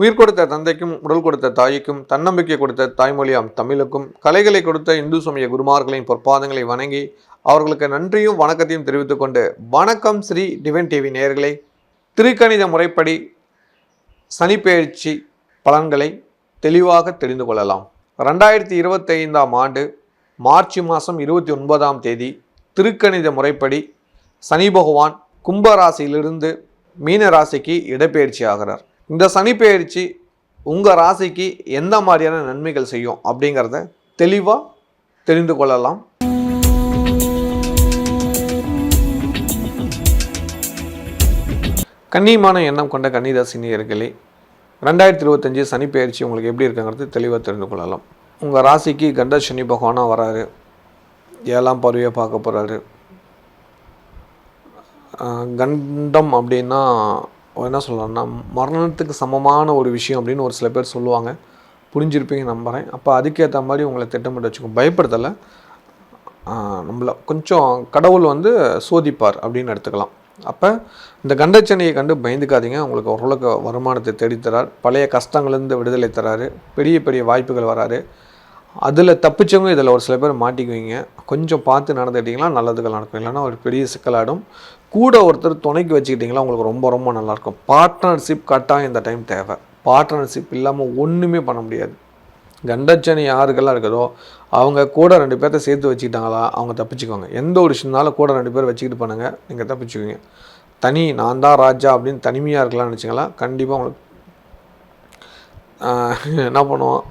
உயிர் கொடுத்த தந்தைக்கும் உடல் கொடுத்த தாய்க்கும் தன்னம்பிக்கை கொடுத்த தாய்மொழியாம் தமிழுக்கும் கலைகளை கொடுத்த இந்து சமய குருமார்களின் பொற்பாதங்களை வணங்கி அவர்களுக்கு நன்றியும் வணக்கத்தையும் தெரிவித்துக் கொண்டு வணக்கம் ஸ்ரீ டிவன் டிவி நேயர்களே. திருக்கணித முறைப்படி சனிப்பெயர்ச்சி பலன்களை தெளிவாக தெரிந்து கொள்ளலாம். ரெண்டாயிரத்தி இருபத்தைந்தாம் ஆண்டு மார்ச் மாதம் இருபத்தி ஒன்பதாம் தேதி திருக்கணித முறைப்படி சனி பகவான் கும்ப ராசியிலிருந்து மீன ராசிக்கு இடப்பெயர்ச்சி ஆகிறார். இந்த சனி பெயர்ச்சி உங்கள் ராசிக்கு எந்த மாதிரியான நன்மைகள் செய்யும் அப்படிங்கிறத தெளிவாக தெரிந்து கொள்ளலாம். கண்ணியமான எண்ணம் கொண்ட கன்னிராசினியர்களே ரெண்டாயிரத்தி இருபத்தஞ்சி சனிப்பெயர்ச்சி உங்களுக்கு எப்படி இருக்குங்கிறது தெளிவாக தெரிந்து கொள்ளலாம். உங்கள் ராசிக்கு கண்ட சனி பகவானாக வராரு. ஏழாம் பருவியை பார்க்க போகிறாரு கண்டம் அப்படின்னா என்ன சொல்லலாம்னா மரணத்துக்கு சமமான ஒரு விஷயம் அப்படின்னு ஒரு சில பேர் சொல்லுவாங்க. புரிஞ்சிருப்பீங்க நம்புகிறேன் அப்போ அதுக்கேற்ற மாதிரி உங்களை திட்டமிட்டு வச்சுக்கோ பயப்படுத்தலை. நம்மளை கொஞ்சம் கடவுள் வந்து சோதிப்பார் அப்படின்னு எடுத்துக்கலாம். அப்போ இந்த கண்டச்சனையை கண்டு பயந்துக்காதீங்க. உங்களுக்கு ஓரளவுக்கு வருமானத்தை தேடித்தரார் பழைய கஷ்டங்கள்லேருந்து விடுதலை தராரு. பெரிய பெரிய வாய்ப்புகள் வராரு. அதில் தப்பிச்சவங்க இதில் ஒரு சில பேர் மாட்டிக்குவீங்க. கொஞ்சம் பார்த்து நடந்துக்கிட்டிங்கன்னா நல்லதுகள் நடக்கும். இல்லைன்னா ஒரு பெரிய சிக்கலாடும் கூட ஒருத்தர் துணைக்கு வச்சுக்கிட்டிங்களா உங்களுக்கு ரொம்ப ரொம்ப நல்லாயிருக்கும். பார்ட்னர்ஷிப் கட்டாயம் இந்த டைம் தேவை. பார்ட்னர்ஷிப் இல்லாமல் ஒன்றுமே பண்ண முடியாது. கண்டச்சனி யாருக்கெல்லாம் இருக்குதோ அவங்க கூட ரெண்டு பேர்த்த சேர்த்து வச்சுக்கிட்டாங்களா அவங்க தப்பிச்சுக்கோங்க எந்த ஒரு விஷயம்னாலும் கூட ரெண்டு பேர் வச்சுக்கிட்டு பண்ணுங்க நீங்கள் தப்பிச்சுக்குவீங்க. தனி நான் தான் ராஜா அப்படின்னு தனிமையாக இருக்கலாம்னு வச்சுங்களா கண்டிப்பாக உங்களுக்கு என்ன பண்ணுவோம்?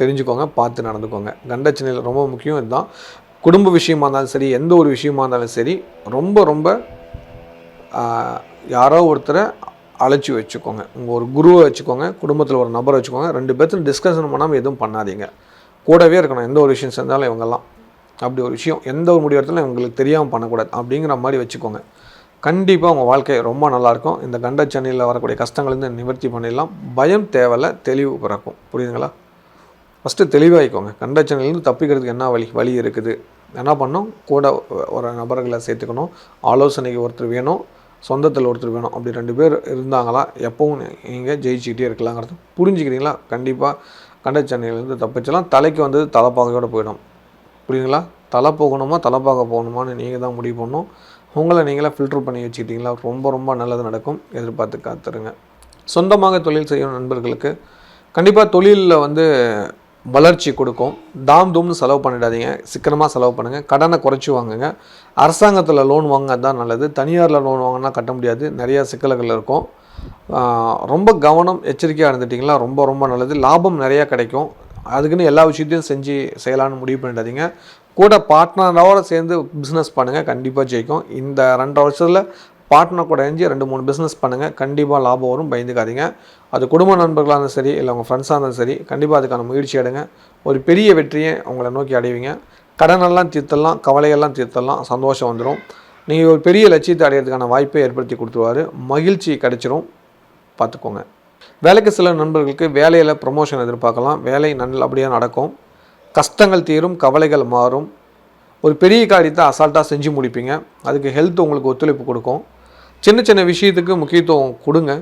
தெரிஞ்சுக்கோங்க பார்த்து நடந்துக்கோங்க. கண்டச்சனையில் ரொம்ப முக்கியம் இதுதான். குடும்ப விஷயமா இருந்தாலும் சரி எந்த ஒரு விஷயமா இருந்தாலும் சரி ரொம்ப ரொம்ப யாரோ ஒருத்தரை அழைச்சி வச்சுக்கோங்க. உங்கள் ஒரு குருவை வச்சுக்கோங்க குடும்பத்தில் ஒரு நபரை வச்சுக்கோங்க. ரெண்டு பேர்த்தும் டிஸ்கஷன் பண்ணாமல் எதுவும் பண்ணாதீங்க. கூடவே இருக்கணும். எந்த ஒரு விஷயம் செஞ்சாலும் இவங்கெல்லாம். அப்படி ஒரு விஷயம் எந்த ஒரு முடிவு இடத்துல இவங்களுக்கு தெரியாமல் பண்ணக்கூடாது. அப்படிங்கிற மாதிரி வச்சுக்கோங்க. கண்டிப்பாக உங்கள் வாழ்க்கை ரொம்ப நல்லாயிருக்கும். இந்த கண்ட சென்னையில் வரக்கூடிய கஷ்டங்கள்லேருந்து நிவர்த்தி பண்ணிடலாம். பயம் தேவையில்ல. தெளிவு பிறக்கும். புரியுதுங்களா? ஃபஸ்ட்டு தெளிவாகிக்கோங்க கண்ட சென்னையிலேருந்து தப்பிக்கிறதுக்கு என்ன வழி வழி இருக்குது? என்ன பண்ணணும்? கூட ஒரு நபர்களை சேர்த்துக்கணும். ஆலோசனைக்கு ஒருத்தர் வேணும். சொந்தத்தில் ஒருத்தர் வேணும். அப்படி ரெண்டு பேர் இருந்தாங்களா எப்பவும் நீங்கள் ஜெயிச்சுக்கிட்டே இருக்கலாங்கிறது புரிஞ்சுக்கிறீங்களா? கண்டிப்பாக கண்ட சென்னையிலேருந்து தப்பிச்சலாம் தலைக்கு வந்தது தலைப்பாகையோடு போயிடும். புரியுதுங்களா? தலை போகணுமா தலைப்பாக போகணுமான்னு நீங்கள் தான் முடிவு பண்ணணும். உங்களை நீங்களே ஃபில்டர் பண்ணி வச்சுக்கிட்டிங்களா? ரொம்ப ரொம்ப நல்லது நடக்கும். எதிர்பார்த்து காத்துருங்க. சொந்தமாக தொழில் செய்யும் நண்பர்களுக்கு கண்டிப்பாக தொழிலில் வந்து வளர்ச்சி கொடுக்கும். தாம் தூம்னு செலவு பண்ணிடாதீங்க. சிக்கனமாக செலவு பண்ணுங்கள் கடனை குறைச்சி வாங்குங்க. அரசாங்கத்தில் லோன் வாங்க தான் நல்லது. தனியாரில் லோன் வாங்கினா கட்ட முடியாது. நிறையா சிக்கல்கள் இருக்கும். ரொம்ப கவனம் எச்சரிக்கையாக இருந்துட்டிங்களா ரொம்ப ரொம்ப நல்லது. லாபம் நிறையா கிடைக்கும். அதுக்குன்னு எல்லா விஷயத்தையும் செஞ்சு செய்யலான்னு முடிவு பண்ணிடாதீங்க. கூட பார்ட்னரோட சேர்ந்து பிஸ்னஸ் பண்ணுங்கள் கண்டிப்பாக ஜெயிக்கும். இந்த ரெண்டு வருஷத்தில் பார்ட்னர் கூட இணைஞ்சு ரெண்டு மூணு பிஸ்னஸ் பண்ணுங்கள் கண்டிப்பாக லாபம் வரும். பயந்துக்காதீங்க. அது குடும்ப நண்பர்களாக இருந்தாலும் சரி இல்லை உங்கள் ஃப்ரெண்ட்ஸாக இருந்தாலும் சரி கண்டிப்பாக அதுக்கான முயற்சி எடுங்க. ஒரு பெரிய வெற்றியை உங்களை நோக்கி அடைவீங்க. கடனெல்லாம் தீர்த்தலாம் கவலையெல்லாம் தீர்த்தலாம் சந்தோஷம் வந்துடும் நீங்கள் ஒரு பெரிய லட்சியத்தை அடையிறதுக்கான வாய்ப்பை ஏற்படுத்தி கொடுத்துருவாரு. மகிழ்ச்சி கிடைச்சிரும். பார்த்துக்கோங்க. வேலைக்கு சில நண்பர்களுக்கு வேலையில் ப்ரமோஷன் எதிர்பார்க்கலாம். வேலை நல்லபடியாக நடக்கும். கஷ்டங்கள் தீரும் கவலைகள் மாறும். ஒரு பெரிய காரியத்தை அசால்ட்டாக செஞ்சு முடிப்பீங்க. அதுக்கு ஹெல்த் உங்களுக்கு ஒத்துழைப்பு கொடுக்கும். சின்ன சின்ன விஷயத்துக்கு முக்கியத்துவம் கொடுங்க.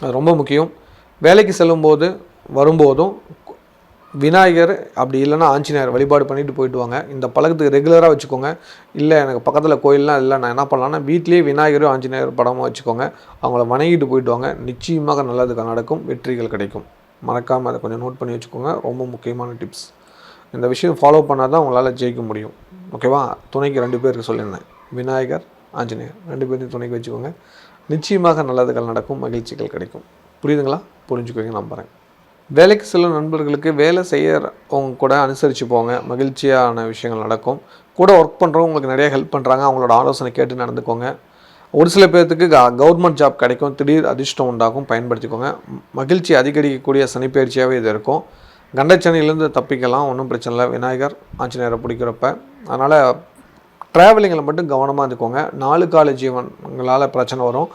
அது ரொம்ப முக்கியம். வேலைக்கு செல்லும்போது வரும்போதும் விநாயகர் அப்படி இல்லைன்னா ஆஞ்சநேயர் வழிபாடு பண்ணிட்டு போயிட்டு வாங்க. இந்த பழக்கத்துக்கு ரெகுலராக வச்சுக்கோங்க. இல்லை எனக்கு பக்கத்தில் கோயிலெலாம் இல்லை நான் என்ன பண்ணலான்னா வீட்லேயே விநாயகரும் ஆஞ்சநேயர் படமும் வச்சுக்கோங்க. அவங்கள வணங்கிட்டு போயிட்டு வாங்க. நிச்சயமாக நல்லது நடக்கும். வெற்றிகள் கிடைக்கும். மறக்காமல் அதை கொஞ்சம் நோட் பண்ணி வச்சுக்கோங்க. ரொம்ப முக்கியமான டிப்ஸ் இந்த விஷயம் ஃபாலோ பண்ணால் தான் உங்களால் ஜெயிக்க முடியும். ஓகேவா துணைக்கு ரெண்டு பேருக்கு சொல்லியிருந்தேன். விநாயகர் ஆஞ்சநேயர் ரெண்டு பேரையும் துணைக்கு வச்சுக்கோங்க. நிச்சயமாக நல்லதுகள் நடக்கும் மகிழ்ச்சிகள் கிடைக்கும். புரியுதுங்களா? புரிஞ்சுக்கோங்க நம்புகிறேன் வேலைக்கு செல்லும் நண்பர்களுக்கு வேலை செய்கிறவங்க கூட அனுசரித்து போங்க. மகிழ்ச்சியான விஷயங்கள் நடக்கும். கூட ஒர்க் பண்ணுறவங்க உங்களுக்கு நிறைய ஹெல்ப் பண்ணுறாங்க அவங்களோட ஆலோசனை கேட்டு நடந்துக்கோங்க. ஒரு சில பேர்த்துக்கு கவர்மெண்ட் ஜாப் கிடைக்கும். திடீர் அதிர்ஷ்டம் உண்டாகும். பயன்படுத்திக்கோங்க. மகிழ்ச்சி அதிகரிக்கக்கூடிய சனிப்பயிற்சியாகவே இது இருக்கும். கண்டச்சனையிலேருந்து தப்பிக்கலாம். ஒன்றும் பிரச்சனை இல்லை. விநாயகர் ஆஞ்சநேயரை பிடிக்கிறப்ப. அதனால் ட்ராவலிங்கில் மட்டும் கவனமாக இருந்துக்கோங்க. நாலு கால ஜீவன்களால் பிரச்சனை வரும்.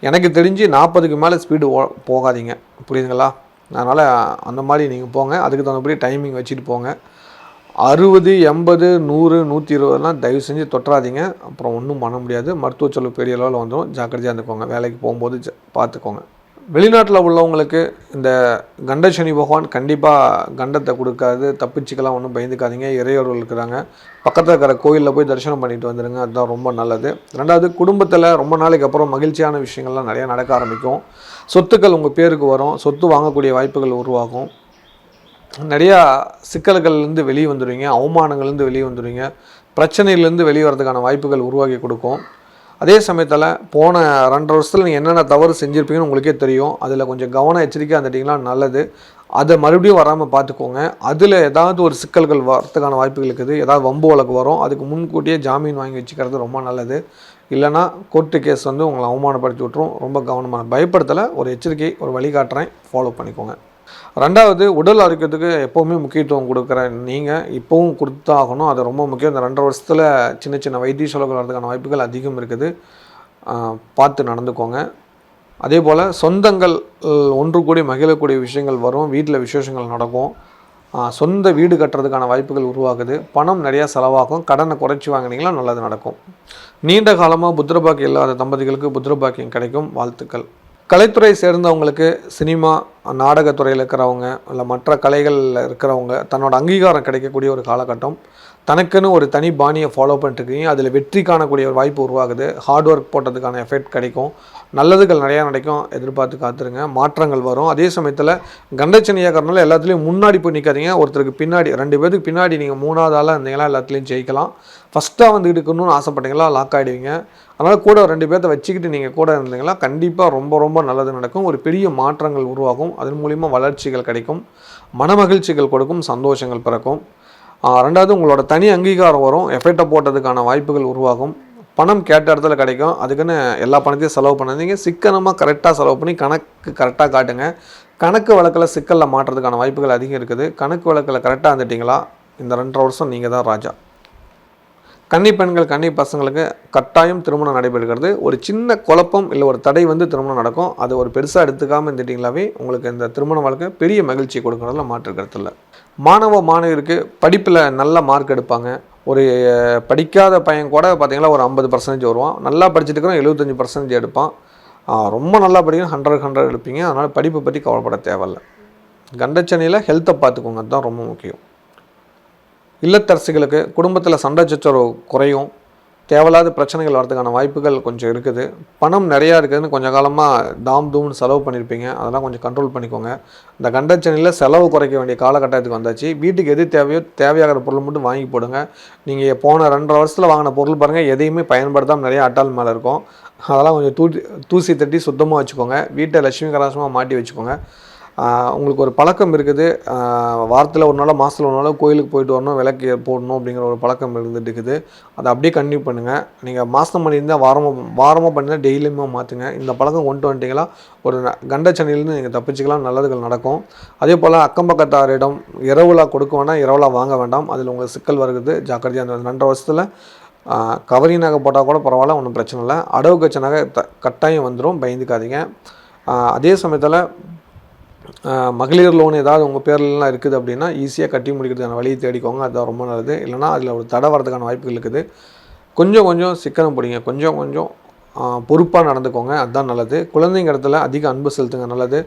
எனக்கு தெரிஞ்சு நாற்பதுக்கு மேலே ஸ்பீடு போகாதீங்க. புரியுதுங்களா? அதனால் அந்த மாதிரி நீங்கள் போங்க. அதுக்கு தகுந்தபடி டைமிங் வச்சுட்டு போங்க. அறுபது எண்பது நூறு நூற்றி இருபதுலாம் தயவு செஞ்சு தொட்டுறாதீங்க அப்புறம் ஒன்றும் பண்ண முடியாது. மருத்துவ செலவு பெரிய அளவில் வந்துடும் ஜாக்கிரதையாக இருந்துக்கோங்க. வேலைக்கு போகும்போது ஜ- பார்த்துக்கோங்க வெளிநாட்டில் உள்ளவங்களுக்கு இந்த கண்ட சனி பகவான் கண்டிப்பாக கண்டத்தை கொடுக்காது தப்பிச்சுக்கெல்லாம் ஒன்றும் பயந்துக்காதீங்க. இறையோர்கள் இருக்கிறாங்க. பக்கத்தில் இருக்கிற கோயிலில் போய் தரிசனம் பண்ணிட்டு வந்துடுங்க அதுதான் ரொம்ப நல்லது. ரெண்டாவது குடும்பத்தில் ரொம்ப நாளைக்கு அப்புறம் மகிழ்ச்சியான விஷயங்கள்லாம் நிறையா நடக்க ஆரம்பிக்கும். சொத்துக்கள் உங்கள் பேருக்கு வரும். சொத்து வாங்கக்கூடிய வாய்ப்புகள் உருவாகும். நிறையா சிக்கல்கள்லேருந்து வெளியே வந்துடுவீங்க. அவமானங்கள்லேருந்து வெளியே வந்துடுவீங்க. பிரச்சனையிலேருந்து வெளியே வரதுக்கான வாய்ப்புகள் உருவாக்கி கொடுக்கும். அதே சமயத்தில் போன ரெண்டரை வருஷத்தில் நீங்கள் என்னென்ன தவறு செஞ்சுருப்பீங்கன்னு உங்களுக்கே தெரியும். அதில் கொஞ்சம் கவனம் எச்சரிக்கையாக இருந்துட்டிங்கன்னா நல்லது. அதை மறுபடியும் வராமல் பார்த்துக்கோங்க அதில் ஏதாவது ஒரு சிக்கல்கள் வரத்துக்கான வாய்ப்புகள் இருக்குது. ஏதாவது வம்பு வழக்கு வரும். அதுக்கு முன்கூட்டியே ஜாமீன் வாங்கி வச்சுக்கிறது ரொம்ப நல்லது. இல்லைனா கோர்ட்டு கேஸ் வந்து உங்களை அவமானப்படுத்தி விட்டுரும். ரொம்ப கவனமான பயப்படுத்தலை. ஒரு எச்சரிக்கை ஒரு வழிகாட்டுறேன். ஃபாலோ பண்ணிக்கோங்க. ரெண்டாவது உடல் ஆரோக்கியத்துக்கு எப்போவுமே முக்கியத்துவம் கொடுக்குற நீங்கள் இப்போவும் கொடுத்தாகணும். அது ரொம்ப முக்கியம். இந்த ரெண்டரை வருஷத்தில் சின்ன சின்ன வைத்திய செலவுகள் வரதுக்கான வாய்ப்புகள் அதிகம் இருக்குது. பார்த்து நடந்துக்கோங்க. அதே போல் சொந்தங்கள் ஒன்று கூடி மகிழக்கூடிய விஷயங்கள் வரும். வீட்டில் விசேஷங்கள் நடக்கும். சொந்த வீடு கட்டுறதுக்கான வாய்ப்புகள் உருவாகுது. பணம் நிறையா செலவாகும். கடனை குறைச்சி வாங்கினீங்களா நல்லது நடக்கும். நீண்ட காலமாக புத்திரபாக்கியம் இல்லாத தம்பதிகளுக்கு புத்திரபாக்கியம் கிடைக்கும். வாழ்த்துக்கள். கலைத்துறை சேர்ந்தவங்களுக்கு சினிமா நாடகத்துறையில் இருக்கிறவங்க இல்லை மற்ற கலைகளில் இருக்கிறவங்க தன்னோட அங்கீகாரம் கிடைக்கக்கூடிய ஒரு காலகட்டம். தனக்குன்னு ஒரு தனி பாணியை ஃபாலோ பண்ணிட்டுருக்கீங்க அதில் வெற்றி காணக்கூடிய ஒரு வாய்ப்பு உருவாகுது. ஹார்ட் ஒர்க் போட்டதுக்கான எஃபெக்ட் கிடைக்கும். நல்லதுகள் நிறையா நடக்கும் எதிர்பார்த்து காத்துருங்க. மாற்றங்கள் வரும். அதே சமயத்தில் கண்டச்சனியாக்கிறனால எல்லாத்துலேயும் முன்னாடி போய் நிற்காதீங்க ஒருத்தருக்கு பின்னாடி ரெண்டு பேருக்கு பின்னாடி நீங்கள் மூணாவது ஆளாக இருந்தீங்களா எல்லாத்துலேயும் ஜெயிக்கலாம். ஃபஸ்ட்டாக வந்து இருக்கணும்னு ஆசைப்பட்டீங்களா? லாக் ஆகிடுவீங்க அதனால் கூட ரெண்டு பேர்த்த வச்சுக்கிட்டு நீங்கள் கூட இருந்தீங்களா கண்டிப்பாக ரொம்ப ரொம்ப நல்லது நடக்கும். ஒரு பெரிய மாற்றங்கள் உருவாகும். அதன் மூலிமா வளர்ச்சிகள் கிடைக்கும். மனமகிழ்ச்சிகள் கொடுக்கும். சந்தோஷங்கள் பிறக்கும். ரெண்டாவது உங்களோட தனி அங்கீகாரம் வரும். எஃபெக்டை போட்டதுக்கான வாய்ப்புகள் உருவாகும். பணம் கேட்ட இடத்துல கிடைக்கும். அதுக்குன்னு எல்லா பணத்தையும் செலவு பண்ணாதீங்க. சிக்கனமாக கரெக்டாக செலவு பண்ணி கணக்கு கரெக்டாக காட்டுங்க. கணக்கு வழக்கில் சிக்கலில் மாட்டுறதுக்கான வாய்ப்புகள் அதிகம் இருக்குது. கணக்கு வழக்கில் கரெக்டாக வந்துட்டிங்களா? இந்த ரெண்டரை வருஷம் நீங்கள் தான் ராஜா. கன்னி பெண்கள் கன்னி பசங்களுக்கு கட்டாயம் திருமணம் நடைபெறுகிறது. ஒரு சின்ன குழப்பம் இல்லை ஒரு தடை வந்து திருமணம் நடக்கும். அது ஒரு பெருசாக எடுத்துக்காமல் இருந்துட்டிங்களாவே உங்களுக்கு இந்த திருமண வாழ்க்கை பெரிய மகிழ்ச்சி கொடுக்கறதுல மாற்று இல்லை. மாணவ மாணவியருக்கு படிப்பில் நல்ல மார்க் எடுப்பாங்க. ஒரு படிக்காத பையன் கூட பார்த்திங்கன்னா ஒரு ஐம்பது பர்சன்டேஜ் வருவான். நல்லா படிச்சுட்டு எழுபத்தஞ்சி பர்சன்டேஜ் எடுப்பான். ரொம்ப நல்லா படிக்கணும் ஹண்ட்ரட் ஹண்ட்ரட் எடுப்பீங்க. அதனால் படிப்பை பற்றி கவலைப்பட தேவையில்ல. கண்டச்சனையில் ஹெல்த்தை பார்த்துக்கோங்க அதுதான் ரொம்ப முக்கியம். இல்லத்தரசிகளுக்கு குடும்பத்தில் சண்டை சச்சரவு குறையும். தேவையில்லாத பிரச்சனைகள் வரதுக்கான வாய்ப்புகள் கொஞ்சம் இருக்குது. பணம் நிறையா இருக்குதுன்னு கொஞ்சம் காலமாக தாம் தூம்னு செலவு பண்ணியிருப்பீங்க அதெல்லாம் கொஞ்சம் கண்ட்ரோல் பண்ணிக்கோங்க. இந்த கண்டச்சனையில் செலவு குறைக்க வேண்டிய காலகட்டத்துக்கு வந்தாச்சு. வீட்டுக்கு எது தேவையோ தேவையாகிற பொருள் மட்டும் வாங்கி போடுங்க. நீங்கள் போன ரெண்டரை வருஷத்தில் வாங்கின பொருள் பாருங்கள் எதையுமே பயன்படுத்தாமல் நிறையா அட்டால் மேலே இருக்கும். அதெல்லாம் கொஞ்சம் தூ தூசி தட்டி சுத்தமாக வச்சுக்கோங்க. வீட்டை லட்சுமி கலாசமாக மாட்டி வச்சுக்கோங்க. உங்களுக்கு ஒரு பழக்கம் இருக்குது. வாரத்தில் ஒரு நாளோ மாதத்தில் ஒரு நாளோ கோயிலுக்கு போயிட்டு வரணும் விளக்கு போடணும் அப்படிங்கிற ஒரு பழக்கம் இருந்துட்டு இருக்குது. அதை அப்படியே கண்டினியூ பண்ணுங்கள் நீங்கள் மாதம் பண்ணியிருந்தால் வாரமாக வாரமாக பண்ணியிருந்தால் டெய்லியுமே மாற்றுங்க இந்த பழக்கம் கொண்டு வந்துட்டிங்களா ஒரு கண்ட கண்டச்சனையிலேருந்து நீங்கள் தப்பிச்சுக்கலாம் நல்லதுகள் நடக்கும். அதே போல் அக்கம் பக்கத்தாரிடம் இரவுலா கொடுக்க வேண்டாம் இரவுலா வாங்க வேண்டாம். அதில் உங்களுக்கு சிக்கல் வருகிறது ஜாக்கிரதையாக அந்த ரெண்டரை வருஷத்தில் கவரி நகை போட்டால் கூட பரவாயில்ல ஒன்றும் பிரச்சனை இல்லை. அடவு கச்ச நகை த கட்டாயம் வந்துடும் பயந்துக்காதீங்க. அதே சமயத்தில் மகளிர் லோன் ஏதாவது உங்கள் பேர்லாம் இருக்குது அப்படின்னா ஈஸியாக கட்டி முடிக்கிறதுக்கான வழியை தேடிக்கோங்க. அதுதான் ரொம்ப நல்லது. இல்லைனா அதில் ஒரு தடை வரதுக்கான வாய்ப்புகள் இருக்குது. கொஞ்சம் கொஞ்சம் சிக்கனம் பிடிங்க. கொஞ்சம் கொஞ்சம் பொறுப்பாக நடந்துக்கோங்க. அதுதான் நல்லது. குழந்தைங்க இடத்துல அதிக அன்பு செலுத்துங்க. நல்லது.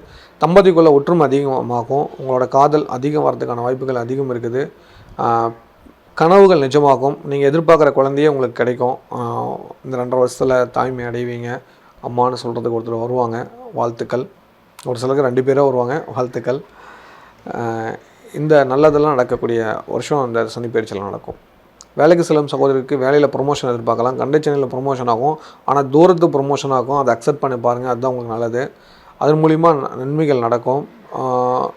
தம்பதிக்குள்ளே ஒற்றுமை அதிகமாகும். உங்களோட காதல் அதிகம் வரதுக்கான வாய்ப்புகள் அதிகம் இருக்குது. கனவுகள் நிஜமாகும். நீங்கள் எதிர்பார்க்குற குழந்தையே உங்களுக்கு கிடைக்கும். இந்த ரெண்டரை வருஷத்தில் தாய்மை அடைவீங்க. அம்மான்னு சொல்கிறதுக்கு ஒருத்தர் வருவாங்க. வாழ்த்துக்கள். ஒரு சிலருக்கு ரெண்டு பேராக வருவாங்க வாழ்த்துக்கள். இந்த நல்லதெல்லாம் நடக்கக்கூடிய வருஷம் இந்த சனி பயிற்சியில் நடக்கும். வேலைக்கு செல்லும் சகோதரருக்கு வேலையில் ப்ரொமோஷன் எதிர்பார்க்கலாம். கண்டை சேனலில் ப்ரொமோஷன் ஆகும். ஆனால் தூரத்து ப்ரொமோஷன் ஆகும். அதை அக்செப்ட் பண்ணி பாருங்கள் அதுதான் உங்களுக்கு நல்லது. அதன் மூலிமா ந- நன்மைகள் நடக்கும்.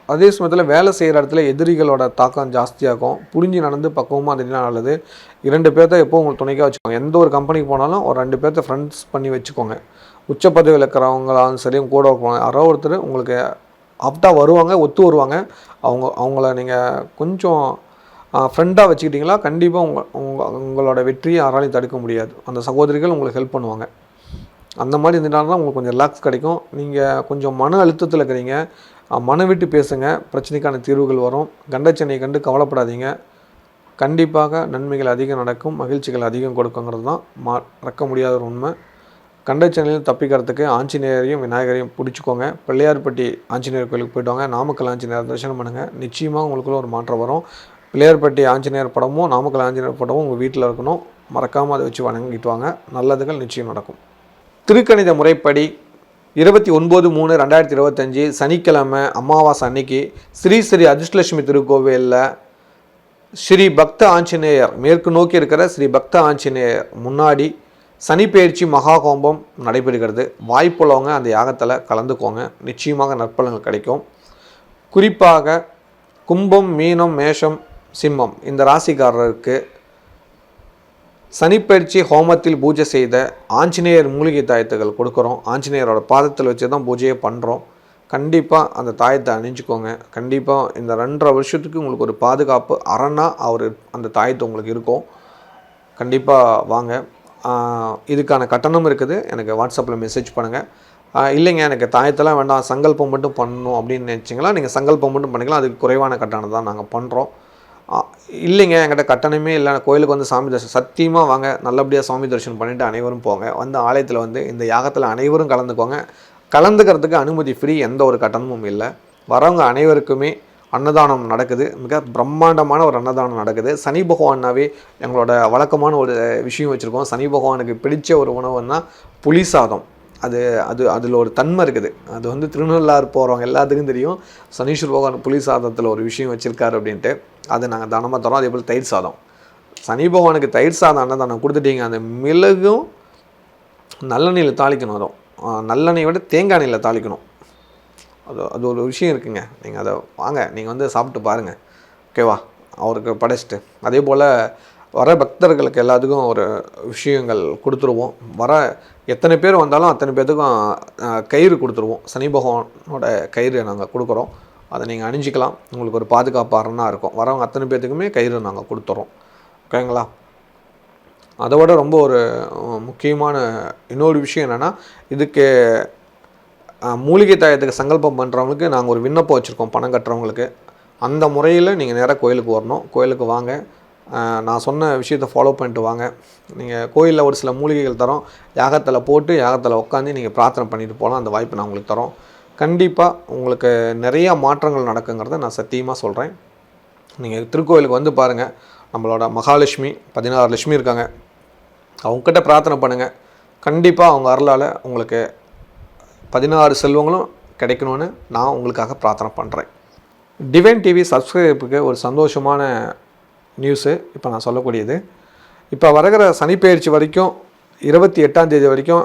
அதே சமயத்தில் வேலை செய்கிற இடத்துல எதிரிகளோட தாக்கம் ஜாஸ்தியாகும். புரிஞ்சு நடந்து பக்குவமாக இருந்தீங்கன்னா நல்லது. இரண்டு பேர்த்த எப்போ உங்களுக்கு துணைக்காக வச்சுக்கோங்க. எந்த ஒரு கம்பெனிக்கு போனாலும் ஒரு ரெண்டு பேர்த்த ஃப்ரெண்ட்ஸ் பண்ணி வச்சுக்கோங்க. உச்ச பதவியில் இருக்கிறவங்களாலும் சரி கூட இருப்பாங்க யாரோ ஒருத்தர் உங்களுக்கு ஆப்டாக வருவாங்க ஒத்து வருவாங்க. அவங்க அவங்கள நீங்கள் கொஞ்சம் ஃப்ரெண்டாக வச்சுக்கிட்டிங்களா? கண்டிப்பாக உங்கள் உங்கள் உங்களோட வெற்றியை யாராலையும் தடுக்க முடியாது. அந்த சகோதரிகள் உங்களுக்கு ஹெல்ப் பண்ணுவாங்க. அந்த மாதிரி இருந்துட்டாலும் தான் உங்களுக்கு கொஞ்சம் ரிலாக்ஸ் கிடைக்கும். நீங்கள் கொஞ்சம் மன அழுத்தத்தில் இருக்கிறீங்க. மன விட்டு பேசுங்க. பிரச்சனைக்கான தீர்வுகள் வரும். கண்டச்சென்னை கண்டு கவலைப்படாதீங்க. கண்டிப்பாக நன்மைகள் அதிகம் நடக்கும். மகிழ்ச்சிகள் அதிகம் கொடுக்குங்கிறது தான். மறக்க முடியாத ஒரு உண்மை. கண்டச்சனையில் தப்பிக்கிறதுக்கு ஆஞ்சநேயரையும் விநாயகரையும் பிடிச்சிக்கோங்க. பிள்ளையார்பட்டி ஆஞ்சநேயர் கோயிலுக்கு போயிட்டு வாங்க நாமக்கல் ஆஞ்சநேயர் தரிசனம் பண்ணுங்கள் நிச்சயமாக உங்களுக்குள்ள ஒரு மாற்றம் வரும். பிள்ளையார்பட்டி ஆஞ்சநேயர் படமும் நாமக்கல் ஆஞ்சநேயர் படமும் உங்கள் வீட்டில் இருக்கணும். மறக்காமல் அதை வச்சு வணங்கிட்டு வாங்க. நல்லதுகள் நிச்சயம் நடக்கும். திருக்கணித முறைப்படி இருபத்தி ஒன்பது மூணு ரெண்டாயிரத்தி இருபத்தஞ்சி சனிக்கிழமை அமாவாசை அன்னைக்கு ஸ்ரீ ஸ்ரீ அதிர்ஷ்டலட்சுமி திருக்கோவிலில் ஸ்ரீ பக்த ஆஞ்சநேயர் மேற்கு நோக்கி இருக்கிற ஸ்ரீ பக்த ஆஞ்சநேயர் முன்னாடி சனிப்பெயர்ச்சி மகா கோம்பம் நடைபெறுகிறது. வாய்ப்புள்ளவங்க அந்த யாகத்தில் கலந்துக்கோங்க. நிச்சயமாக நற்பலன்கள் கிடைக்கும். குறிப்பாக கும்பம் மீனம் மேஷம் சிம்மம் இந்த ராசிக்காரருக்கு சனிப்பயிற்சி ஹோமத்தில் பூஜை செய்த ஆஞ்சநேயர் மூலிகை தாயத்துகள் கொடுக்குறோம். ஆஞ்சநேயரோட பாதத்தில் வச்சு தான் பூஜையை பண்ணுறோம் கண்டிப்பாக அந்த தாயத்தை அணிஞ்சுக்கோங்க. கண்டிப்பாக இந்த ரெண்டரை வருஷத்துக்கு உங்களுக்கு ஒரு பாதுகாப்பு அரணாக அவர் அந்த தாயத்தை உங்களுக்கு இருக்கும். கண்டிப்பாக வாங்க. இதுக்கான கட்டணம் இருக்குது. எனக்கு வாட்ஸ்அப்பில் மெசேஜ் பண்ணுங்கள் இல்லைங்க எனக்கு தாயத்தெல்லாம் வேண்டாம். சங்கல்பம் மட்டும் பண்ணணும் அப்படின்னு நினச்சிங்களா? நீங்கள் சங்கல்பம் மட்டும் பண்ணிக்கலாம். அதுக்கு குறைவான கட்டணம் தான் நாங்கள் பண்ணுறோம் இல்லைங்க என்கிட்ட கட்டணமே இல்லை. கோயிலுக்கு வந்து சாமி தரிசனம் சத்தியமாக வாங்க. நல்லபடியாக சாமி தரிசனம் பண்ணிவிட்டு அனைவரும் போங்க. வந்து ஆலயத்தில் வந்து இந்த யாகத்தில் அனைவரும் கலந்துக்கோங்க. கலந்துக்கிறதுக்கு அனுமதி ஃப்ரீ எந்த ஒரு கட்டணமும் இல்லை. வரவங்க அனைவருக்குமே அன்னதானம் நடக்குது. மிக பிரம்மாண்டமான ஒரு அன்னதானம் நடக்குது. சனி பகவான்னாவே எங்களோட வழக்கமான ஒரு விஷயம் வச்சுருக்கோம். சனி பகவானுக்கு பிடிச்ச ஒரு உணவுன்னா புளி சாதம். அது அது அதில் ஒரு தன்மை இருக்குது. அது வந்து திருநள்ளாறு போகிறவங்க எல்லாத்துக்கும் தெரியும். சனீஸ்வர் பகவான் புளி சாதத்தில் ஒரு விஷயம் வச்சுருக்காரு அப்படின்ட்டு அதை நாங்கள் தானமாக தரோம். அதே போல் தயிர் சாதம். சனி பகவானுக்கு தயிர் சாதம் அன்னதானம் கொடுத்துட்டீங்க. அந்த மிளகும் நல்லெண்ணெயில் தாளிக்கணும். அதுவும். ஆஹ் நல்லெண்ணெயை விட தேங்காய் எண்ணெயில் தாளிக்கணும். அது அது ஒரு விஷயம் இருக்குங்க. நீங்கள் அதை வாங்க. நீங்கள் வந்து சாப்பிட்டு பாருங்கள் ஓகேவா அவருக்கு படைச்சிட்டு. அதே போல் வர பக்தர்களுக்கு எல்லாத்துக்கும் ஒரு விஷயங்கள் கொடுத்துருவோம். வர எத்தனை பேர் வந்தாலும் அத்தனை பேர்த்துக்கும் கயிறு கொடுத்துருவோம். சனி பகவானோட கயிறு நாங்கள் கொடுக்குறோம். அதை நீங்கள் அணிஞ்சிக்கலாம். உங்களுக்கு ஒரு பாதுகாப்பு அரணாக இருக்கும். வரவங்க அத்தனை பேர்த்துக்குமே கயிறு நாங்கள் கொடுத்துறோம். ஓகேங்களா அதை விட ரொம்ப ஒரு முக்கியமான இன்னொரு விஷயம் என்னென்னா இதுக்கு மூலிகை தாயத்துக்கு சங்கல்பம் பண்ணுறவங்களுக்கு நாங்கள் ஒரு விண்ணப்பம் வச்சுருக்கோம் பணம் கட்டுறவங்களுக்கு. அந்த முறையில் நீங்கள் நேராக கோயிலுக்கு வரணும். கோயிலுக்கு வாங்க. நான் சொன்ன விஷயத்தை ஃபாலோ பண்ணிட்டு வாங்க. நீங்கள் கோயிலில் ஒரு சில மூலிகைகள் தரோம். யாகத்தில் போட்டு யாகத்தில் உட்காந்து நீங்கள் பிரார்த்தனை பண்ணிட்டு போகலாம் அந்த வாய்ப்பு நான் உங்களுக்கு தரோம். கண்டிப்பாக உங்களுக்கு நிறையா மாற்றங்கள் நடக்குங்கிறத நான் சத்தியமாக சொல்கிறேன் நீங்கள் திருக்கோயிலுக்கு வந்து பாருங்கள் நம்மளோட மகாலட்சுமி பதினாறு லட்சுமி இருக்காங்க. அவங்கக்கிட்ட பிரார்த்தனை பண்ணுங்கள் கண்டிப்பாக அவங்க அருளால் உங்களுக்கு பதினாறு செல்வங்களும் கிடைக்கணும்னு நான் உங்களுக்காக பிரார்த்தனை பண்ணுறேன் டிவைன் டிவி சப்ஸ்கிரைபுக்கு ஒரு சந்தோஷமான நியூஸு இப்போ நான் சொல்லக்கூடியது. இப்போ வரகிற சனிப்பெயர்ச்சி வரைக்கும் இருபத்தி எட்டாம் தேதி வரைக்கும்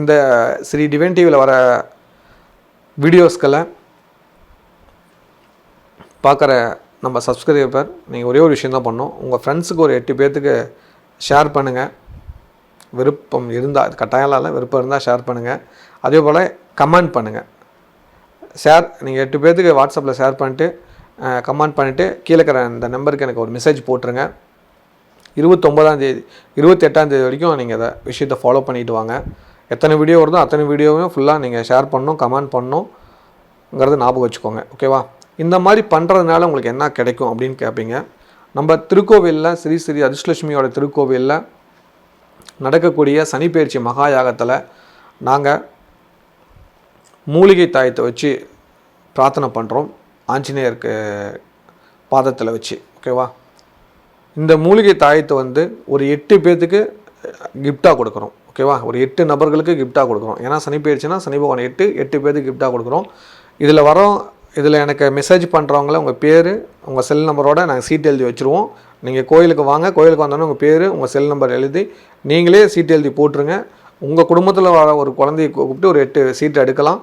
இந்த ஸ்ரீ டிவைன் டிவியில் வர வீடியோஸ்களை பார்க்குற நம்ம சப்ஸ்கிரைபர் நீங்கள் ஒரே ஒரு விஷயம் தான் பண்ணணும். உங்கள் ஃப்ரெண்ட்ஸுக்கு ஒரு எட்டு பேர்த்துக்கு ஷேர் பண்ணுங்கள் விருப்பம் இருந்தால் கட்டாயம் இல்லை விருப்பம் இருந்தால் ஷேர் பண்ணுங்கள் அதே போல் கமெண்ட் பண்ணுங்கள் ஷேர் நீங்கள் எட்டு பேர்த்துக்கு வாட்ஸ்அப்பில் ஷேர் பண்ணிட்டு கமெண்ட் பண்ணிவிட்டு கீழே இருக்கிற அந்த நம்பருக்கு எனக்கு ஒரு மெசேஜ் போட்டுருங்க. இருபத்தொம்பதாம் தேதி இருபத்தி எட்டாம் தேதி வரைக்கும் நீங்கள் அதை விஷயத்தை ஃபாலோ பண்ணிட்டு வாங்க. எத்தனை வீடியோ வருதோ அத்தனை வீடியோவையும் ஃபுல்லாக நீங்கள் ஷேர் பண்ணணும் கமெண்ட் பண்ணணுங்கிறத ஞாபகம் வச்சுக்கோங்க. ஓகேவா இந்த மாதிரி பண்ணுறதுனால உங்களுக்கு என்ன கிடைக்கும் அப்படின்னு கேட்பீங்க நம்ம திருக்கோவிலில் ஸ்ரீ ஸ்ரீ அதிர்ஷ்டலட்சுமியோட திருக்கோவிலில் நடக்கக்கூடிய சனிப்பெயர்ச்சி மகா யாகத்தில் நாங்கள் மூலிகை தாயத்தை வச்சு பிரார்த்தனை பண்ணுறோம் ஆஞ்சநேயருக்கு பாதத்தில் வச்சு. ஓகேவா இந்த மூலிகை தாயத்தை வந்து ஒரு எட்டு பேர்த்துக்கு கிஃப்டாக கொடுக்குறோம். ஓகேவா ஒரு எட்டு நபர்களுக்கு கிஃப்டாக கொடுக்குறோம். ஏன்னா சனி போயிடுச்சுன்னா சனி பகவான் எட்டு எட்டு பேர்த்துக்கு கிஃப்டாக கொடுக்குறோம். இதில் வரோம். இதில் எனக்கு மெசேஜ் பண்ணுறவங்கள உங்கள் பேர் உங்கள் செல் நம்பரோட நாங்கள் சீட் எழுதி வச்சுருவோம். நீங்கள் கோயிலுக்கு வாங்க. கோயிலுக்கு வந்தோன்னே உங்கள் பேர் உங்கள் செல் நம்பர் எழுதி நீங்களே சீட் எழுதி போட்டுருங்க. உங்கள் குடும்பத்தில் வர ஒரு குழந்தைய கூப்பிட்டு ஒரு எட்டு சீட் எடுக்கலாம்.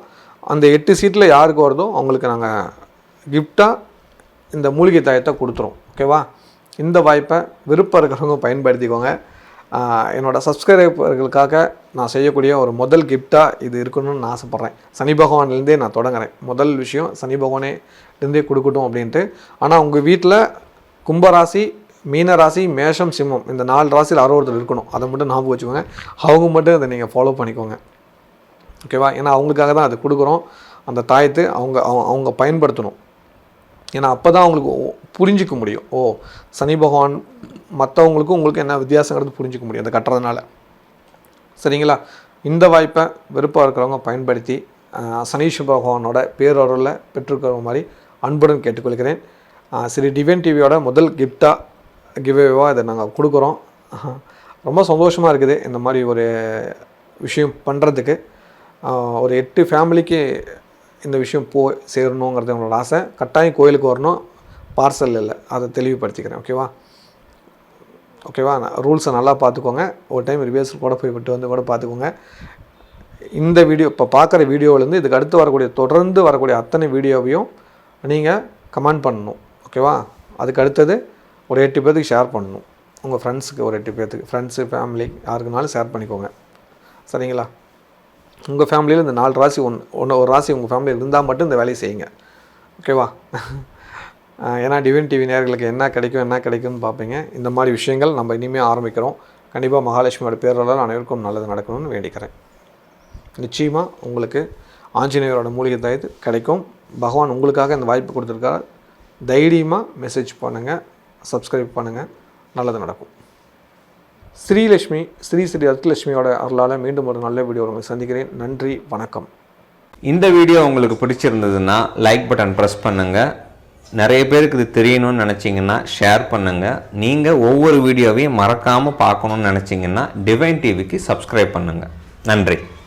அந்த எட்டு சீட்டில் யாருக்கு வருதோ அவங்களுக்கு நாங்கள் கிஃப்டாக இந்த மூலிகை தாயத்தை கொடுத்துரும் ஓகேவா இந்த வாய்ப்பை விருப்பம் இருக்கிறவங்க பயன்படுத்திக்கோங்க. என்னோடய சப்ஸ்கிரைபர்களுக்காக நான் செய்யக்கூடிய ஒரு முதல் கிஃப்டாக இது இருக்கணும்னு நான் ஆசைப்பட்றேன். சனி பகவான்லேருந்தே நான் தொடங்குறேன். முதல் விஷயம் சனி பகவானேலேருந்தே கொடுக்கட்டும் அப்படின்ட்டு. ஆனால் உங்கள் வீட்டில் கும்பராசி மீனராசி மேஷம் சிம்மம் இந்த நாலு ராசியில் யாரோ ஒருத்தர் இருக்கணும். அதை மட்டும் ஞாபகம் வச்சுக்கோங்க. அவங்க மட்டும் அதை நீங்கள் ஃபாலோ பண்ணிக்கோங்க. ஓகேவா ஏன்னா அவங்களுக்காக தான் அது கொடுக்குறோம். அந்த தாயத்தை அவங்க அவங்க- அவங்க பயன்படுத்தணும். ஏன்னா அப்போ தான் அவங்களுக்கு புரிஞ்சிக்க முடியும். ஓ சனி பகவான் மற்றவங்களுக்கும் உங்களுக்கு என்ன வித்தியாசங்கிறது புரிஞ்சிக்க முடியும் அதை கட்டுறதுனால. சரிங்களா? இந்த வாய்ப்பை விருப்பம் இருக்கிறவங்க பயன்படுத்தி சனீஷ் பகவானோட பேரொருளை பெற்றுக்கிற மாதிரி அன்புடன் கேட்டுக்கொள்கிறேன். ஸ்ரீ டிவைன் டிவியோட முதல் கிஃப்டாக கிவ்வேவாக இதை நாங்கள் கொடுக்குறோம். ரொம்ப சந்தோஷமாக இருக்குது இந்த மாதிரி ஒரு விஷயம் பண்ணுறதுக்கு ஒரு எட்டு ஃபேமிலிக்கு இந்த விஷயம் போ சேரணுங்கிறது என்னோட ஆசை. கட்டாயம் கோயிலுக்கு வரணும். பார்சல் இல்லை. அதை தெளிவுபடுத்திக்கிறேன். ஓகேவா ஓகேவா நான் ரூல்ஸை நல்லா பார்த்துக்கோங்க. ஒரு டைம் ரிவர்சல் கூட போய் விட்டு வந்து கூட பார்த்துக்கோங்க. இந்த வீடியோ இப்போ பார்க்குற வீடியோவிலேருந்து இதுக்கு அடுத்து வரக்கூடிய தொடர்ந்து வரக்கூடிய அத்தனை வீடியோவையும் நீங்கள் கமெண்ட் பண்ணணும். ஓகேவா அதுக்கு அடுத்தது ஒரு எட்டு பேர்த்துக்கு ஷேர் பண்ணணும். உங்கள் ஃப்ரெண்ட்ஸுக்கு ஒரு எட்டு பேர்த்துக்கு ஃப்ரெண்ட்ஸு ஃபேமிலி யாருக்குனாலும் ஷேர் பண்ணிக்கோங்க. சரிங்களா? உங்கள் ஃபேமிலியில் இந்த நாலு ராசி ஒன்று ஒன்று ஒரு ராசி உங்கள் ஃபேமிலியில் இருந்தால் மட்டும் இந்த வேலையை செய்யுங்க. ஓகேவா ஏன்னா டிவின் டிவி நேர்களுக்கு என்ன கிடைக்கும் என்ன கிடைக்கும்னு பார்ப்பீங்க. இந்த மாதிரி விஷயங்கள் நம்ம இனிமேல் ஆரம்பிக்கிறோம். கண்டிப்பாக மகாலட்சுமியோட பேரில் அனைவருக்கும் நல்லது நடக்கணும்னு வேண்டிக்கிறேன். நிச்சயமாக உங்களுக்கு ஆஞ்சநேயரோட மூலிகை தயது கிடைக்கும். பகவான் உங்களுக்காக இந்த வாய்ப்பு கொடுத்துருக்கார். தைரியமாக மெசேஜ் பண்ணுங்கள் சப்ஸ்கிரைப் பண்ணுங்கள் நல்லது நடக்கும். ஸ்ரீலட்சுமி ஸ்ரீ ஸ்ரீ அர்த்தலட்சுமியோட அருளால் மீண்டும் ஒரு நல்ல வீடியோ உங்களை சந்திக்கிறேன். நன்றி வணக்கம். இந்த வீடியோ உங்களுக்கு பிடிச்சிருந்ததுன்னா லைக் பட்டன் ப்ரெஸ் பண்ணுங்கள் நிறைய பேருக்கு இது தெரியணும்னு நினச்சிங்கன்னா ஷேர் பண்ணுங்கள் நீங்கள் ஒவ்வொரு வீடியோவையும் மறக்காமல் பார்க்கணுன்னு நினச்சிங்கன்னா டிவைன் டிவிக்கு சப்ஸ்கிரைப் பண்ணுங்கள் நன்றி.